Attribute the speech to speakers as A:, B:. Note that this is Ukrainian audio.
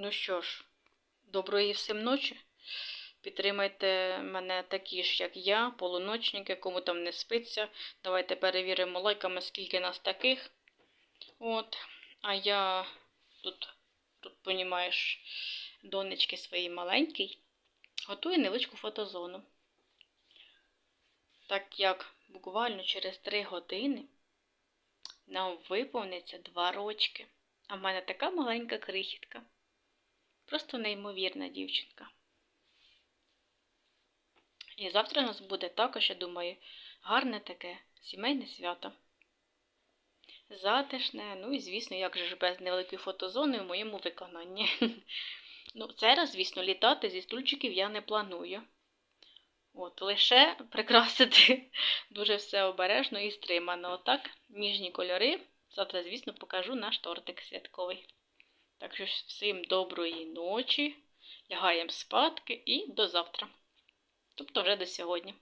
A: Ну що ж, доброї всім ночі. Підтримайте мене такі ж, як я, полуночники, кому там не спиться. Давайте перевіримо лайками, скільки нас таких. От. А я тут, тут понімаєш, донечки свої маленький, готую невеличку фотозону. Так як буквально через 3 години нам виповниться 2 рочки. А в мене така маленька крихітка. Просто неймовірна дівчинка. І завтра у нас буде також, я думаю, гарне таке сімейне свято. Затишне, ну і, звісно, як же ж без невеликої фотозони в моєму виконанні. Ну, це раз, звісно, літати зі стульчиків я не планую. От, лише прикрасити дуже все обережно і стримано. Отак, ніжні кольори. Завтра, звісно, покажу наш тортик святковий. Так що всім доброї ночі, лягаємо спадки і до завтра. Тобто вже до сьогодні.